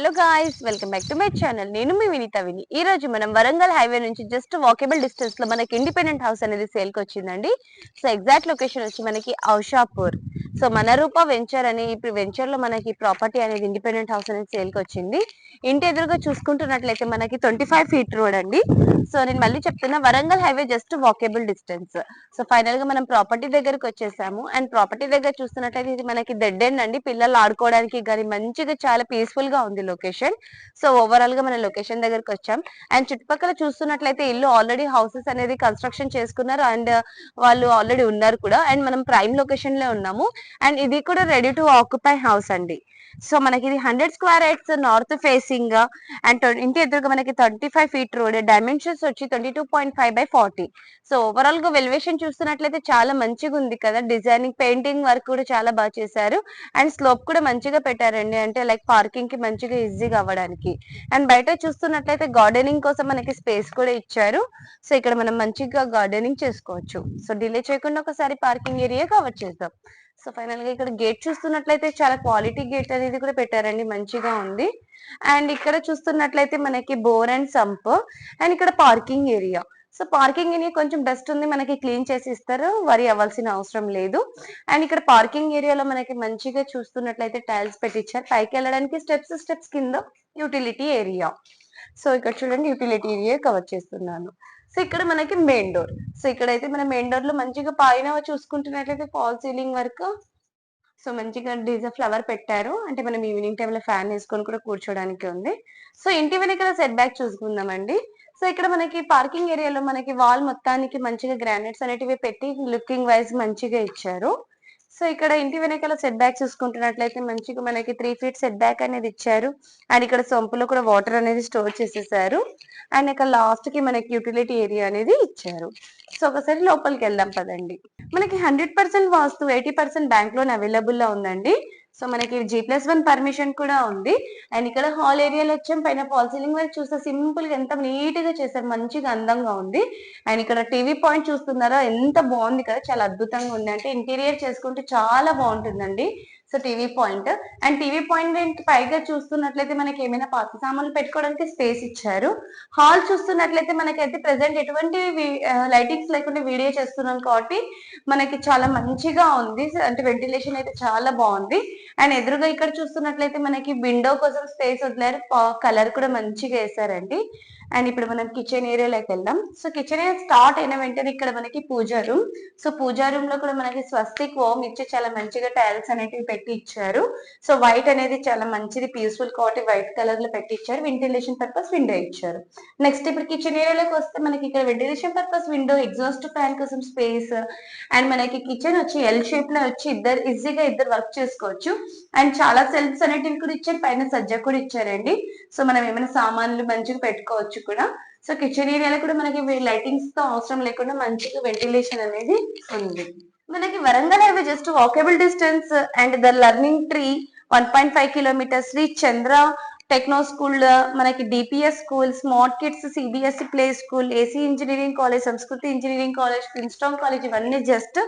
Hello guys welcome back to my channel నేను మీ వినీత విని. ఈ రోజు మనం వరంగల్ హైవే నుంచి జస్ట్ వాకేబుల్ డిస్టెన్స్లో మనకి ఇండిపెండెంట్ హౌస్ అనేది సేల్కి వచ్చిందండి. సో ఎగ్జాక్ట్ లొకేషన్ వచ్చి మనకి ఔషాపూర్ సో మన రూప వెంచర్ అని ఇప్పుడు వెంచర్లో మనకి ప్రాపర్టీ అనేది ఇండిపెండెంట్ హౌస్ అనేది సేల్కి వచ్చింది. ఇంటి ఎదురుగా చూసుకుంటున్నట్లయితే మనకి ట్వంటీ ఫైవ్ ఫీట్ రోడ్ అండి. సో నేను మళ్ళీ చెప్తున్నా Warangal highway just walkable distance so ఫైనల్గా మనం ప్రాపర్టీ దగ్గరకు వచ్చేసాము. అండ్ ప్రాపర్టీ దగ్గర చూస్తున్నట్లయితే ఇది మనకి దెడ్ అండి. పిల్లలు ఆడుకోవడానికి కానీ మంచిగా చాలా పీస్ఫుల్గా ఉంది లొకేషన్ సో ఓవరాల్గా మన లొకేషన్ దగ్గరకు వచ్చాం. అండ్ చుట్టుపక్కల చూస్తున్నట్లయితే ఇల్లు ఆల్రెడీ హౌసెస్ అనేది కన్స్ట్రక్షన్ చేసుకున్నారు. అండ్ uh, వాళ్ళు ఆల్రెడీ ఉన్నారు కూడా. అండ్ మనం ప్రైమ్ లొకేషన్లో ఉన్నాము. అండ్ ఇది కూడా రెడీ టు ఆక్యుపై హౌస్ అండి. సో మనకి ఇది hundred square yards north facing and ఇంటి ఎదురుగా మనకి thirty five feet road dimensions వచ్చి twenty two point five by forty. So ఓవరాల్గా వెలివేషన్ చూస్తున్నట్లయితే చాలా మంచిగా ఉంది కదా. డిజైనింగ్ పెయింటింగ్ వర్క్ కూడా చాలా బాగా చేశారు. అండ్ స్లోప్ కూడా మంచిగా పెట్టారండి. అంటే లైక్ పార్కింగ్కి మంచిగా ఈజీగా అవ్వడానికి. అండ్ బయట చూస్తున్నట్లయితే గార్డెనింగ్ కోసం మనకి స్పేస్ కూడా ఇచ్చారు. సో ఇక్కడ మనం మంచిగా గార్డెనింగ్ చేసుకోవచ్చు. సో డిలే చేయకుండా ఒకసారి పార్కింగ్ ఏరియా కవర్ చేద్దాం. సో ఫైనల్గా ఇక్కడ గేట్ చూస్తున్నట్లయితే చాలా క్వాలిటీ గేట్ అనేది కూడా పెట్టారండి మంచిగా ఉంది. అండ్ ఇక్కడ చూస్తున్నట్లయితే మనకి బోర్ అండ్ సంప్ అండ్ ఇక్కడ parking area. So parking area కొంచెం డస్ట్ ఉంది మనకి క్లీన్ చేసి ఇస్తారు వరి అవ్వాల్సిన అవసరం లేదు. అండ్ ఇక్కడ పార్కింగ్ ఏరియాలో మనకి మంచిగా చూస్తున్నట్లయితే టైల్స్ పెట్టించారు పైకి వెళ్ళడానికి స్టెప్స్ స్టెప్స్ కింద యూటిలిటీ ఏరియా. సో ఇక్కడ చూడండి యూటిలిటీ ఏరియా కవర్ చేస్తున్నాను. సో ఇక్కడ మనకి మెయిన్ డోర్ సో ఇక్కడైతే మన మెయిన్ డోర్లో మంచిగా పైన చూసుకుంటున్నట్లయితే ఫాల్ సీలింగ్ వర్క్. సో మంచిగా డిజైన్ ఫ్లవర్ పెట్టారు. అంటే మనం ఈవినింగ్ టైంలో ఫ్యాన్ వేసుకొని కూడా కూర్చోడానికి ఉంది. సో ఇంటి వెనకాల సెట్ బ్యాక్ చూసుకుందామండి. సో ఇక్కడ మనకి పార్కింగ్ ఏరియాలో మనకి వాల్ మొత్తానికి మంచిగా గ్రానైట్స్ అనేటివి పెట్టి లుకింగ్ వైజ్ మంచిగా ఇచ్చారు. సో ఇక్కడ ఇంటి వెనకాల సెట్ బ్యాక్ చూసుకుంటున్నట్లయితే మంచిగా మనకి త్రీ ఫీట్ సెట్ బ్యాక్ అనేది ఇచ్చారు. అండ్ ఇక్కడ సొంపులో కూడా వాటర్ అనేది స్టోర్ చేసేసారు. అండ్ ఇక్కడ లాస్ట్కి మనకి యూటిలిటీ ఏరియా అనేది ఇచ్చారు. సో ఒకసారి లోపలికి వెళ్దాం పదండి. మనకి hundred percent vastu eighty percent bank loan అవైలబుల్లో ఉందండి. సో మనకి జీ ప్లస్ వన్ పర్మిషన్ కూడా ఉంది. అండ్ ఇక్కడ హాల్ ఏరియాలో వచ్చాం. పైన ఫాల్ సీలింగ్ వరకు చూస్తే సింపుల్గా ఎంత నీట్గా చేశారు. మంచిగా అందంగా ఉంది. అండ్ ఇక్కడ టీవీ పాయింట్ చూస్తున్నారా? ఎంత బాగుంది కదా. చాలా అద్భుతంగా ఉంది. అంటే ఇంటీరియర్ చేసుకుంటే చాలా బాగుంటుందండి. So TV point. And TV point పైగా చూస్తున్నట్లయితే మనకి ఏమైనా పాత సామాన్లు పెట్టుకోవడానికి స్పేస్ ఇచ్చారు. హాల్ చూస్తున్నట్లయితే మనకైతే ప్రెసెంట్ ఎటువంటి లైటింగ్స్ లేకుండా వీడియో చేస్తున్నాం కాబట్టి మనకి చాలా మంచిగా ఉంది. అంటే వెంటిలేషన్ అయితే చాలా బాగుంది. అండ్ ఎదురుగా ఇక్కడ చూస్తున్నట్లయితే మనకి విండో కోసం స్పేస్ వదిలేరు. కలర్ కూడా మంచిగా వేసారండి అండ్ ఇప్పుడు మనం కిచెన్ ఏరియాలోకి వెళ్దాం. సో కిచెన్ ఏరియా స్టార్ట్ అయిన వెంటనే ఇక్కడ మనకి పూజా రూమ్. సో పూజా రూమ్లో కూడా మనకి స్వస్తిక్ ఓం ఇచ్చి చాలా మంచిగా టైల్స్ అనేటివి పెట్టి ఇచ్చారు సో వైట్ అనేది చాలా మంచిది. పీస్ఫుల్ కాబట్టి వైట్ కలర్లో పెట్టి ఇచ్చారు వెంటిలేషన్ పర్పస్ విండో ఇచ్చారు. నెక్స్ట్ ఇప్పుడు కిచెన్ ఏరియాలోకి వస్తే మనకి ఇక్కడ ventilation purpose window exhaust fan కోసం స్పేస్ అండ్ మనకి కిచెన్ వచ్చి ఎల్ షేప్లో వచ్చి ఇద్దరు ఈజీగా ఇద్దరు వర్క్ చేసుకోవచ్చు. అండ్ చాలా సెల్ఫ్స్ అనేటివి కూడా ఇచ్చారు. పైన సజ్జ కూడా ఇచ్చారండి. సో మనం ఏమైనా సామాన్లు మంచిగా పెట్టుకోవచ్చు కూడా. సో కిచెన్ ఏరియాలో కూడా మనకి లైటింగ్స్తో అవసరం లేకుండా మంచిగా వెంటిలేషన్ అనేది ఉంది. మనకి Warangal highway just walkable distance and the learning tree one point five kilometres Shri Chandra techno school మనకి DPS school smart kids CBSE play school AC engineering college Sanskriti engineering college Princeton college ఇవన్నీ just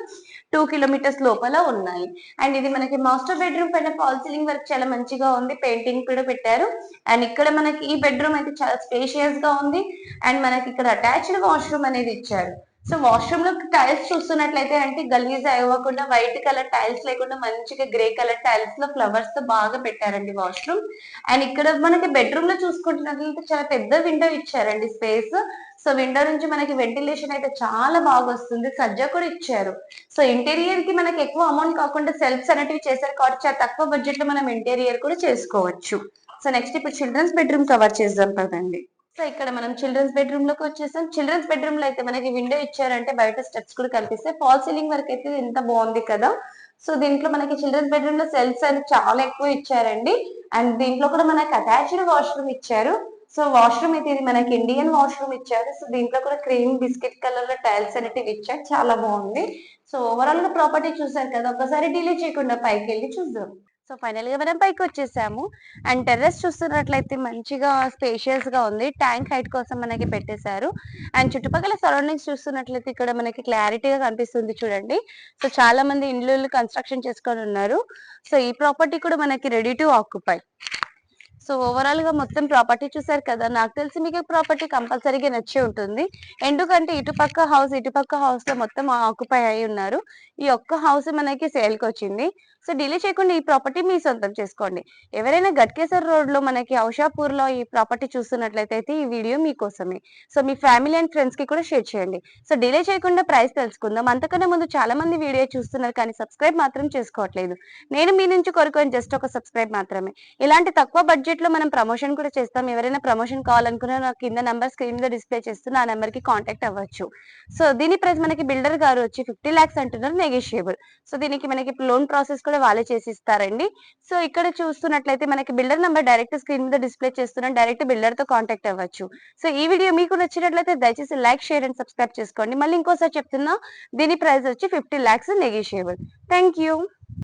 two kilometres లోపల ఉన్నాయి. And ఇది మనకి master bedroom పైన fall ceiling work చాలా మంచిగా ఉంది. పెయింటింగ్ కూడా పెట్టారు. అండ్ ఇక్కడ మనకి ఈ బెడ్రూమ్ అయితే చాలా స్పేషియస్గా ఉంది. అండ్ మనకి ఇక్కడ అటాచ్డ్ వాష్రూమ్ అనేది ఇచ్చారు. సో వాష్రూమ్లో టైల్స్ చూస్తున్నట్లయితే అంటే గలీజ్ అవ్వకుండా వైట్ కలర్ టైల్స్ లేకుండా మంచిగా గ్రే కలర్ టైల్స్లో ఫ్లవర్స్తో బాగా పెట్టారండి వాష్రూమ్ అండ్ ఇక్కడ మనకి బెడ్రూమ్లో చూసుకుంటున్నట్లయితే చాలా పెద్ద విండో ఇచ్చారండి స్పేస్ సో విండో నుంచి మనకి వెంటిలేషన్ అయితే చాలా బాగా వస్తుంది. సజ్జ కూడా ఇచ్చారు. సో ఇంటీరియర్కి మనకి ఎక్కువ అమౌంట్ కాకుండా సెల్ఫ్స్ అనేటివి చేశారు కాబట్టి చాలా తక్కువ బడ్జెట్లో మనం ఇంటీరియర్ కూడా చేసుకోవచ్చు. సో నెక్స్ట్ ఇప్పుడు చిల్డ్రన్స్ బెడ్రూమ్ కవర్ చేద్దాం కదండి సో ఇక్కడ మనం చిల్డ్రన్స్ బెడ్రూమ్లోకి వచ్చేసాం. చిల్డ్రన్స్ బెడ్రూమ్లో అయితే మనకి విండో ఇచ్చారంటే బయట స్టెప్స్ కూడా కనిపిస్తాయి ఫాల్ సీలింగ్ వరకు అయితే ఎంత బాగుంది కదా. సో దీంట్లో మనకి చిల్డ్రన్స్ బెడ్రూమ్లో సెల్స్ అని చాలా ఎక్కువ ఇచ్చారండి. అండ్ దీంట్లో కూడా మనకి అటాచ్డ్ వాష్రూమ్ ఇచ్చారు. సో వాష్రూమ్ అయితే ఇది మనకి ఇండియన్ వాష్రూమ్ ఇచ్చారు. సో దీంట్లో కూడా క్రీమ్ బిస్కెట్ కలర్లో టైల్స్ అనేటివి ఇచ్చారు. చాలా బాగుంది. సో ఓవరాల్గా ప్రాపర్టీ చూసారు కదా. ఒకసారి డిలే చేయకుండా పైకి వెళ్ళి చూద్దాం. సో ఫైనల్గా మనం పైకి వచ్చేసాము అండ్ టెర్రస్ చూస్తున్నట్లయితే మంచిగా స్పేషియస్గా ఉంది. ట్యాంక్ హైట్ కోసం మనకి పెట్టేశారు. అండ్ చుట్టుపక్కల సరౌండింగ్స్ చూస్తున్నట్లయితే ఇక్కడ మనకి క్లారిటీగా కనిపిస్తుంది చూడండి. సో చాలా మంది ఇండ్లు కన్స్ట్రక్షన్ చేసుకొని ఉన్నారు. సో ఈ ప్రాపర్టీ కూడా మనకి రెడీ టు ఆక్యుపై. సో ఓవరాల్గా మొత్తం ప్రాపర్టీ చూసారు కదా నాకు తెలిసి మీకు ప్రాపర్టీ కంపల్సరీగా నచ్చి ఉంటుంది. ఎందుకంటే ఇటుపక్క హౌస్ ఇటుపక్క హౌస్లో మొత్తం ఆక్యుపై అయి ఉన్నారు. ఈ ఒక్క హౌస్ మనకి సేల్కి వచ్చింది. సో డిలే చేయకుండా ఈ ప్రాపర్టీ మీ సొంతం చేసుకోండి. ఎవరైనా గట్కేసర్ రోడ్లో మనకి ఔషాపూర్లో ఈ ప్రాపర్టీ చూస్తున్నట్లయితే అయితే ఈ వీడియో మీకోసమే సో మీ ఫ్యామిలీ అండ్ ఫ్రెండ్స్కి కూడా షేర్ చేయండి. సో డిలే చేయకుండా ప్రైస్ తెలుసుకుందాం. అంతకన్నా ముందు చాలా మంది వీడియో చూస్తున్నారు కానీ సబ్స్క్రైబ్ మాత్రం చేసుకోవట్లేదు. నేను మీ నుంచి కోరుకోని జస్ట్ ఒక సబ్స్క్రైబ్ మాత్రమే. ఇలాంటి తక్కువ బడ్జెట్ లో మనం ప్రమోషన్ కూడా చేస్తాం. ఎవరైనా ప్రమోషన్ కావాలనుకున్నా నాకు కింద నెంబర్ స్క్రీన్ మీద డిస్ప్లే చేస్తున్న ఆ నెంబర్కి కాంటాక్ట్ అవ్వచ్చు. సో దీని ప్రైస్ మనకి బిల్డర్ గారు వచ్చి ఫిఫ్టీ లాక్స్ అంటున్నారు నెగోషియబుల్. సో దీనికి మనకి లోన్ ప్రాసెస్ కూడా వాళ్ళే చేసి ఇస్తారండి సో ఇక్కడ చూస్తున్నట్లయితే మనకి బిల్డర్ నెంబర్ డైరెక్ట్ స్క్రీన్ మీద డిస్ప్లే చేస్తున్నాం డైరెక్ట్ బిల్డర్తో కాంటాక్ట్ అవ్వచ్చు. సో ఈ వీడియో మీకు నచ్చినట్లయితే దయచేసి లైక్ షేర్ అండ్ సబ్స్క్రైబ్ చేసుకోండి. మళ్ళీ ఇంకోసారి చెప్తున్నా దీని ప్రైస్ వచ్చి fifty lakhs negotiable. Thank you